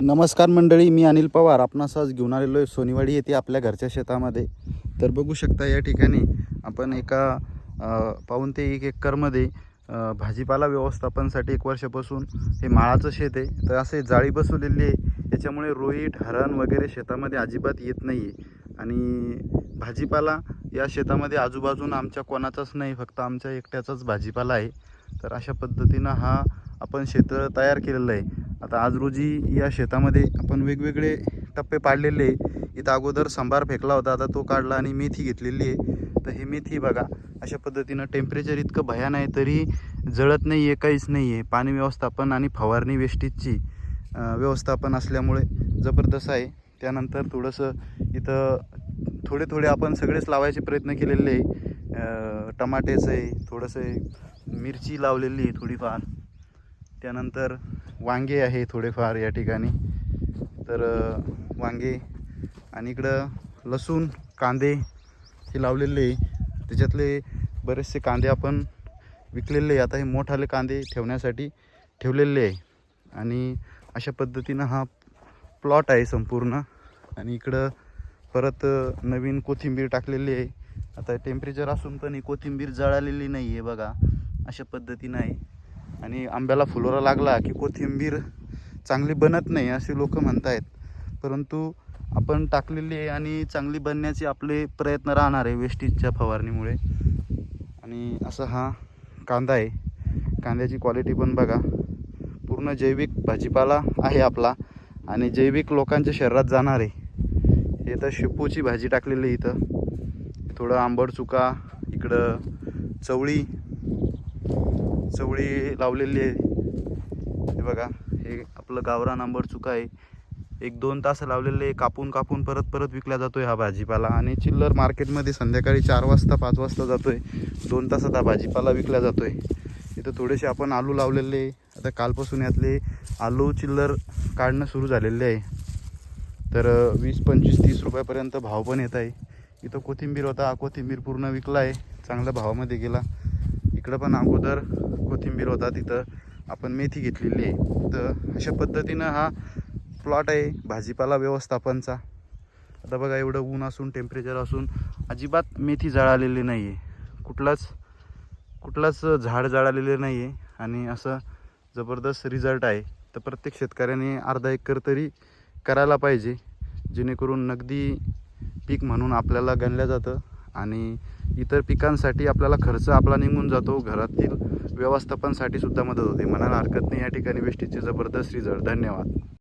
नमस्कार मंडळी मी अनिल पवार. आपणास आज घेऊन आलेलो आहे सोनीवाडी येथे आपल्या घरच्या शेतामध्ये. तर बघू शकता या ठिकाणी आपण एका पाहून ते एक एकरमध्ये भाजीपाला व्यवस्थापनासाठी एक वर्षापासून हे माळाचं शेत आहे. तर असे जाळी बसवलेली आहे. याच्यामुळे रोईट हरण वगैरे शेतामध्ये अजिबात येत नाही आहे आणि भाजीपाला या शेतामध्ये आजूबाजून आमच्या कोणाचाच नाही फक्त आमच्या एकट्याचाच भाजीपाला आहे. तर अशा पद्धतीनं हा आपण शेत तयार केलेलं आहे. आता आज रोजी या शेतामध्ये आपण वेगवेगळे टप्पे पाडलेले आहे. इथं अगोदर सांबार फेकला होता आता तो काढला आणि मेथी घेतलेली आहे. तर हे मेथी बघा अशा पद्धतीनं टेम्परेचर इतकं भयान आहे तरी जळत नाही आहे काहीच नाही आहे पाणी व्यवस्थापन आणि फवारणी वेस्टेजची व्यवस्थापन असल्यामुळे जबरदस्त आहे. त्यानंतर थोडंसं इथं थोडे थोडे आपण सगळेच लावायचे प्रयत्न केलेले आहे. टमाट्याचं टमाटेचं आहे थोडंसं मिरची लावलेली आहे थोडीफार. त्यानंतर वांगे आहे थोडेफार या ठिकाणी. तर वांगे आणि इकडं लसूण कांदे हे लावलेले आहे. त्याच्यातले बरेचसे कांदे आपण विकलेले आहे. आता हे मोठाले कांदे ठेवण्यासाठी ठेवलेले आहे. आणि अशा पद्धतीनं हा प्लॉट आहे संपूर्ण. आणि इकडं परत नवीन कोथिंबीर टाकलेली आहे. आता टेम्परेचर असून पण ही कोथिंबीर जळालेली नाही आहे बघा. अशा पद्धतीनं आहे. आणि आंब्याला फुलोरा लागला की कोथिंबीर चांगली बनत नाही असे लोक म्हणत आहेत परंतु आपण टाकलेली आहे आणि चांगली बनण्याचे आपले प्रयत्न राहणार आहे वेस्टीजच्या फवारणीमुळे. आणि असा हा कांदा आहे. कांद्याची क्वालिटी पण बघा. पूर्ण जैविक भाजीपाला आहे आपला आणि जैविक लोकांच्या शरीरात जाणार आहे. हे तर शेपूची भाजी टाकलेली आहे इथं. थोडं आंबट चुका इकडं चवळी. चवळी लावलेली आहे. हे बघा हे आपलं गावरान आंबट चुका आहे. एक दोन तास लावलेले कापून कापून परत परत विकला जातोय हा भाजीपाला. आणि चिल्लर मार्केटमध्ये संध्याकाळी चार वाजता पाच वाजता जातोय. दोन तासात हा भाजीपाला विकला जातोय. इथं थोडेसे आपण आलू लावलेले आहे. आता कालपासून यातले आलू चिल्लर काढणं सुरू झालेले आहे. तर वीस पंचवीस तीस रुपयापर्यंत भाव पण येत आहे. इथं कोथिंबीर होता. हा कोथिंबीर पूर्ण विकला आहे. चांगल्या भावामध्ये गेला. इकडं पण अगोदर कोथिंबीर होता तिथं आपण मेथी घेतलेली आहे. तर अशा पद्धतीनं हा प्लॉट आहे भाजीपाला व्यवस्थापनचा. आता बघा एवढं ऊन असून टेम्परेचर असून अजिबात मेथी जळालेली नाही आहे कुठलाच कुठलाच झाड जळालेले नाही आहे आणि असं जबरदस्त रिझल्ट आहे. तर प्रत्येक शेतकऱ्याने अर्धा एकर तरी करायला पाहिजे जेणेकरून नगदी पीक म्हणून आपल्याला गणलं जातं आणि इतर पिकांसाठी आपल्याला खर्च आपला निघून जातो. घरातील व्यवस्थापनासाठी सुद्धा मदत होते. म्हणायला हरकत नाही. या ठिकाणी वेष्टीची जबरदस्त रिझल्ट. धन्यवाद.